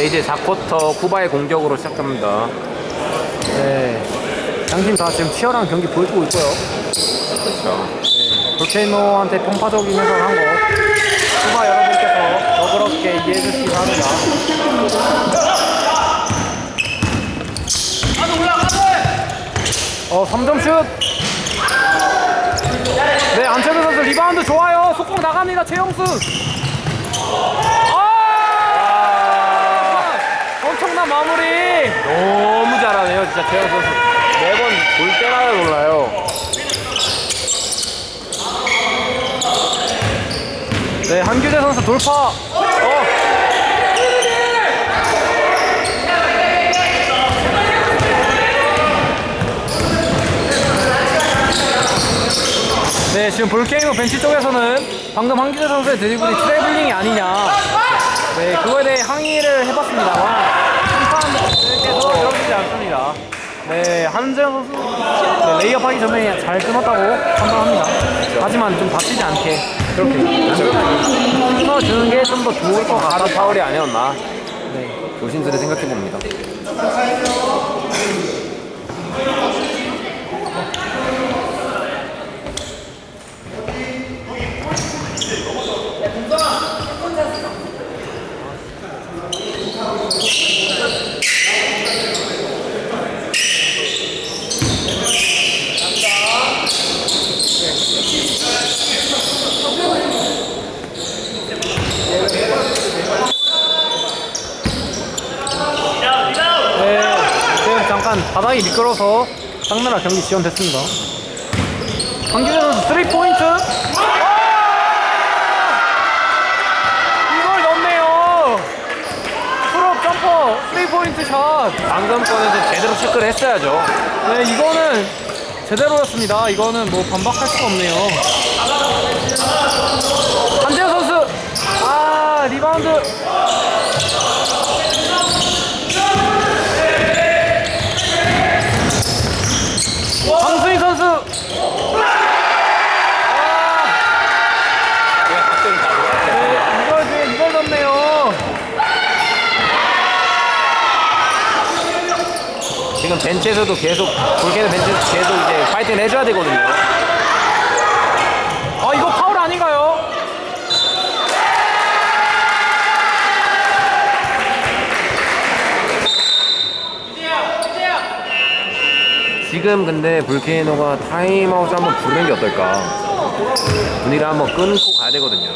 네, 이제 4쿼터 쿠바의 공격으로 시작합니다. 네. 양팀 다 지금 치열한 경기 보여주고 있고요. 그렇죠. 볼케이노한테 편파적인 해설을 한 거. 쿠바 여러분께서 너그럽게 이해해 주시기 바랍니다. 어, 3점 슛! 네, 안철배 선수 리바운드 좋아요. 속공 나갑니다, 최영수. 아! 엄청난 마무리! 너무 잘하네요, 진짜 최영 선수. 매번 볼 때마다 놀라요. 네, 한규재 선수 돌파. 어. 네, 지금 볼케이노 벤치 쪽에서는 방금 한규재 선수의 드리블이 트래블링이 아니냐. 네, 그거에 대해 항의를 해봤습니다만 이러지 않습니다. 네, 한재현 선수 네, 레이업 하기 전에 잘 끊었다고 판단합니다. 하지만 좀 다치지 않게 그렇게 끊어주는 게 좀 더 좋을 것 같다. 파울이 아니었나. 네. 조심스레 생각해 봅니다. 네, 지금 잠깐 바닥이 미끄러서 장나라 경기 지연됐습니다. 강규재 선수 3포인트. 이걸 넣네요. 풀업 점퍼 3포인트 샷. 방금 건에서 제대로 체크를 했어야죠. 네, 이거는 제대로였습니다. 이거는 뭐 반박할 수가 없네요. 한재현 선수. 아, 리바운드. 황수희 선수. 아, 제가 각도를 다 네, 이걸 왜 이걸 넣네요. 지금 벤치에서도 계속 볼케는 벤치에서 계속 이제 파이팅을 해줘야 되거든요. 아, 이거 파울 아닌가요? 지금 근데 볼케이노가 타임아웃 한번 부르는 게 어떨까? 분위기를 한번 끊고 가야 되거든요.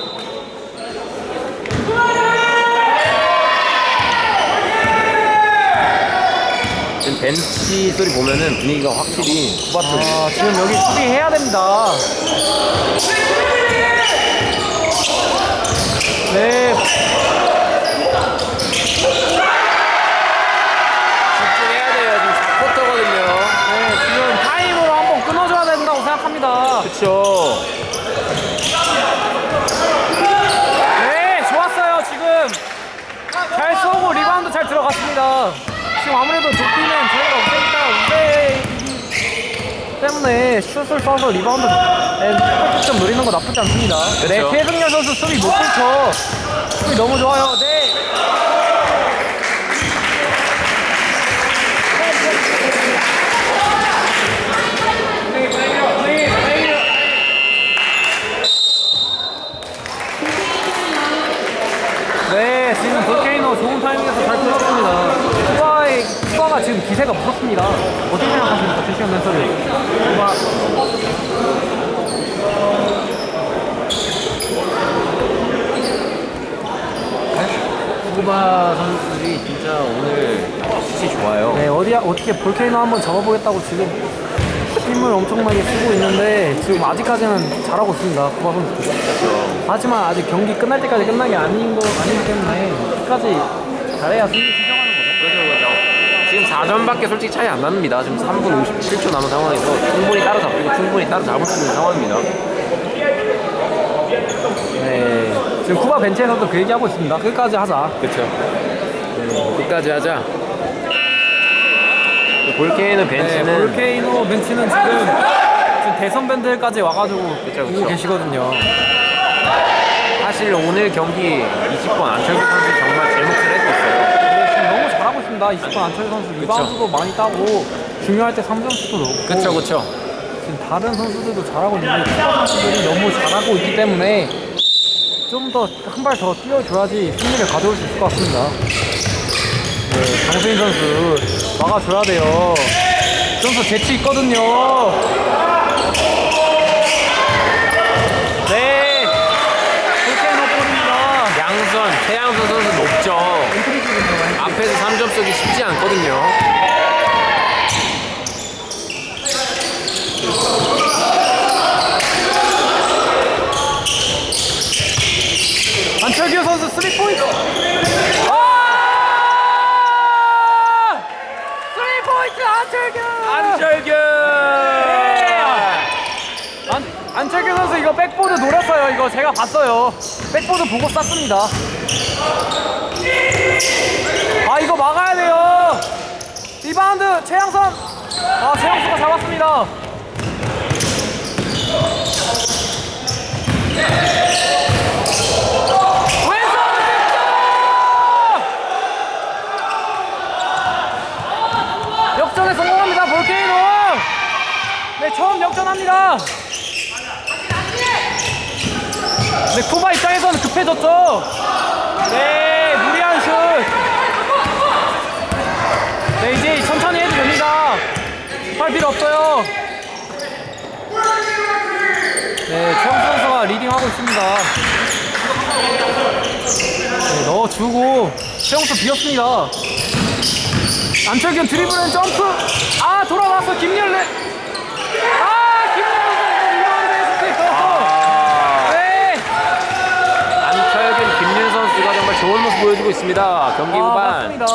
벤치 소리 보면은 분위기가 확실히 쿠바 쪽이 아, 지금 여기 수비해야 됩니다. 네, 집중해야 돼요. 지금 4쿼터거든요. 네, 지금 타임으로 한번 끊어줘야 된다고 생각합니다. 그쵸. 네, 좋았어요, 지금. 잘 쏘고 리바운드 잘 들어갔습니다. 지금 아무래도 도피는 저희가 우세이기 때문에 슛을 쏴서 리바운드 득점 노리는 거 나쁘지 않습니다. 네, 그쵸. 최승열 선수 수비 못 끊죠. 수비 너무 좋아요. 네. 네, 지금 볼케이노 좋은 타이밍에서 잘 끊었습니다. 쿠바의, 쿠바가 지금 기세가 무섭습니다. 어떻게 생각하십니까? 멘서를. 쿠바, 쿠바 선수들이 진짜 오늘 슛이 좋아요. 네, 어디, 어떻게 볼케이노 한번 잡아보겠다고 지금 힘을 엄청나게 쓰고 있는데 지금 아직까지는 잘하고 있습니다. 쿠바 선수들. 하지만 아직 경기 끝날 때까지 끝난 게 아닌 거, 아니기 때문에 끝까지 잘해야 승리 4점밖에 솔직히 차이 안 납니다. 지금 3분 57초 남은 상황에서 충분히 따라잡히고 충분히 따라잡을 수 있는 상황입니다. 네, 지금 쿠바 벤치에서도 그 얘기하고 있습니다. 끝까지 하자. 그렇죠. 끝까지 하자. 볼케이는 네, 벤치는 볼케이노 벤치는 지금, 지금 대선 밴드까지 와가지고 그쵸, 보고 그쵸. 계시거든요. 사실 오늘 경기 20번 안철규 선수 정말 제 몫을 해주고 있어요. 좋습니다. 20번 안철 선수 리바운드도 많이 따고 중요할 때 3점슛도 넣고 그쵸 그쵸 지금 다른 선수들도 잘하고 있는데 쿠바 선수들이 너무 잘하고 있기 때문에 좀 더 한 발 더 뛰어줘야지 승리를 가져올 수 있을 것 같습니다. 네, 강수인 선수 막아줘야 돼요. 선수 재치 있거든요. 네, 볼케이노 볼입니다. 양선 최양선 선수 앞에서 3점 쏘기 쉽지 않거든요. 안철규 선수 3포인트. 아! 3포인트 안철규! 안철규! 안, 안철규 선수 이거 백보드 노렸어요. 이거 제가 봤어요. 백보드 보고 쐈습니다 아 이거 막아야 돼요. 리바운드 최양선. 아 최양수가 잡았습니다. 볼케이노. 네네 쿠바 입장에서는 급해졌죠? 네 무리한 슛 네, 이제 천천히 해도 됩니다. 할 필요 없어요. 네, 최영수 선수가 리딩하고 있습니다. 네, 넣어주고, 최영수 비었습니다. 안철균 드리블은 점프. 아, 돌아왔어, 김열래. 아, 김열래. 아, 네. 안철균 김윤 선수가 정말 좋은 모습 보여주고 있습니다 경기 아, 후반 맞습니다.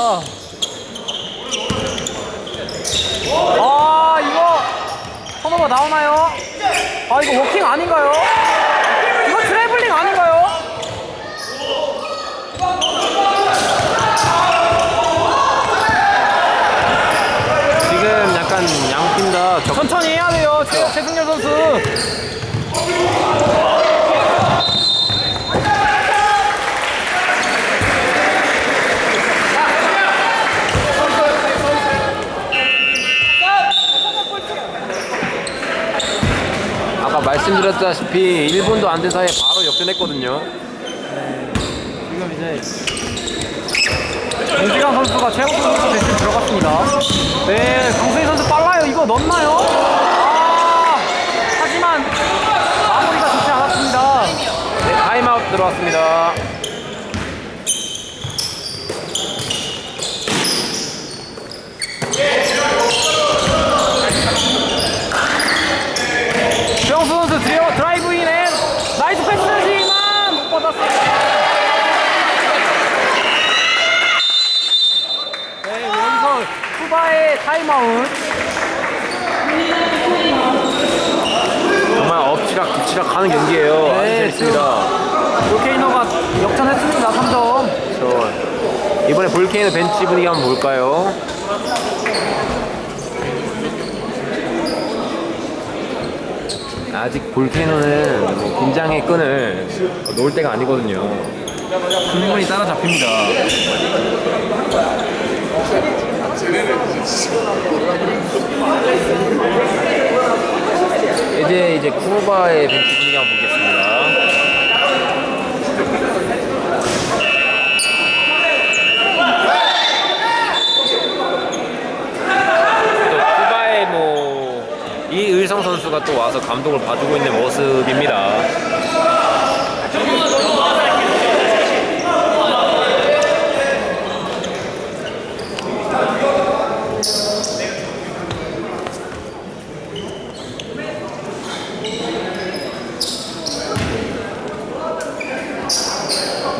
아, 이거 턴오버 나오나요? 아, 이거 워킹 아닌가요? 이거 트래블링 아닌가요? 지금 약간 양팀 다 격... 천천히 해야 돼요, 최, 최승열 선수. 말씀드렸다시피 1분도 안 된 사이에 바로 역전했거든요 지금 이제 정지강 선수가 최영수 선수 대신 들어갔습니다. 네, 강수희 선수 빨라요. 이거 넣나요? 아, 하지만 마무리가 좋지 않았습니다. 네, 타임아웃 들어왔습니다 최영수 선수 드리어, 드라이브인에 나이스 패스지만 못 받았습니다. 네, 여기서 쿠바의 타임아웃. 정말 엎치락 뒤치락 하는 경기예요 네, 재밌습니다 볼케이노가 역전했습니다. 3점. 저 이번에 볼케이노 벤치 분위기 한번 볼까요? 아직 볼케이노는 뭐 긴장의 끈을 놓을 때가 아니거든요. 충분히 따라잡힙니다. 이제 이제 쿠바의 벤치 분위기 한번 보겠습니다. 뭐 이의성 선수가 또 와서 감독을 봐주고 있는 모습입니다.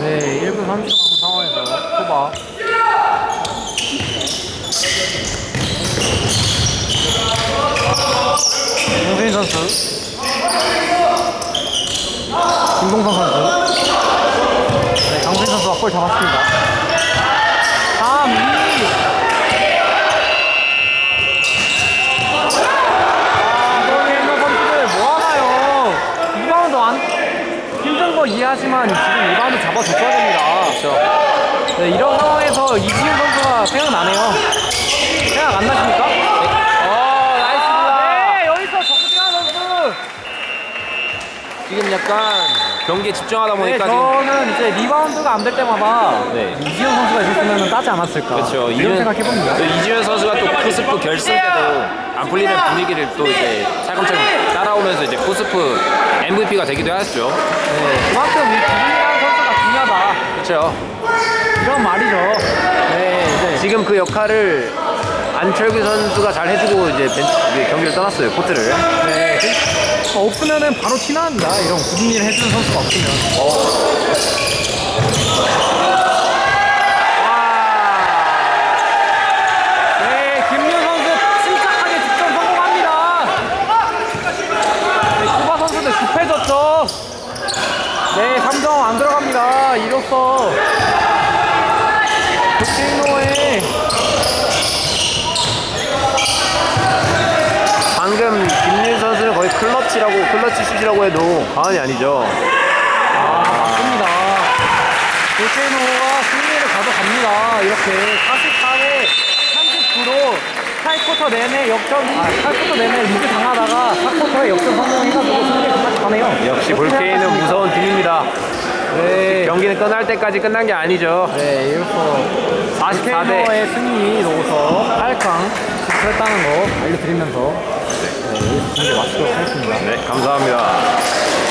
네, 1분 30초 남은 상황에서 쿠바. 정세인 선수. 김동선 선수. 네, 강세인 선수가 골 잡았습니다. 3, 2. 아, 이번에 있는 선수들 뭐 하나요? 리바운드 안, 힘든 거 이해하지만 지금 리바운드 잡아줬어야 됩니다. 그렇죠. 네, 이런 상황에서 이지훈 선수가 생각나네요. 생각 안 나십니까? 어 나이스 네, 여기서 정지환 선수. 지금 약간 경기에 집중하다 네, 보니까 지금 저는 이제 리바운드가 안 될 때마다 네. 이지현 선수가 있었으면 따지 않았을까. 그렇죠. 이런 생각해봅니다. 또 이지현 선수가 또 코스프 결승 때도 안 풀리는 분위기를 또 이제 차근차근 따라오면서 이제 코스프 MVP가 되기도 했죠. 네, 그만큼 이 구분이라는 선수가 중요하다. 그렇죠. 이런 말이죠. 네, 이제 지금 그 역할을 안철규 선수가 잘 해주고 이제 벤- 이제 경기를 떠났어요 코트를. 네, 그- 없으면은 바로 티나는다. 이런 굳은 일을 해주는 선수가 없으면. 네, 김민 선수 침착하게 득점 성공합니다. 네, 쿠바 선수들 급해졌죠. 네, 3점 안 들어갑니다. 이로써 도케이노의 방금 김윤 선수는 거의 클러치라고 클러치 슛이라고 해도 과언이 아니죠. 아, 맞습니다. 도케이노가 승리를 가져갑니다. 이렇게 44대 39로 8쿼터 내내 역전, 아, 8쿼터 내내 리드 당하다가 4쿼터에 역전 성공해가지고 승리를 가져가네요. 역시 볼케이는? 무서운 팀입니다. 네. 경기는 끝날 때까지 끝난 게 아니죠. 네, 이로써 44대 볼케이노의 승리로서 8강 진출했다는 거 알려드리면서 마치도록 하겠습니다. 네, 감사합니다.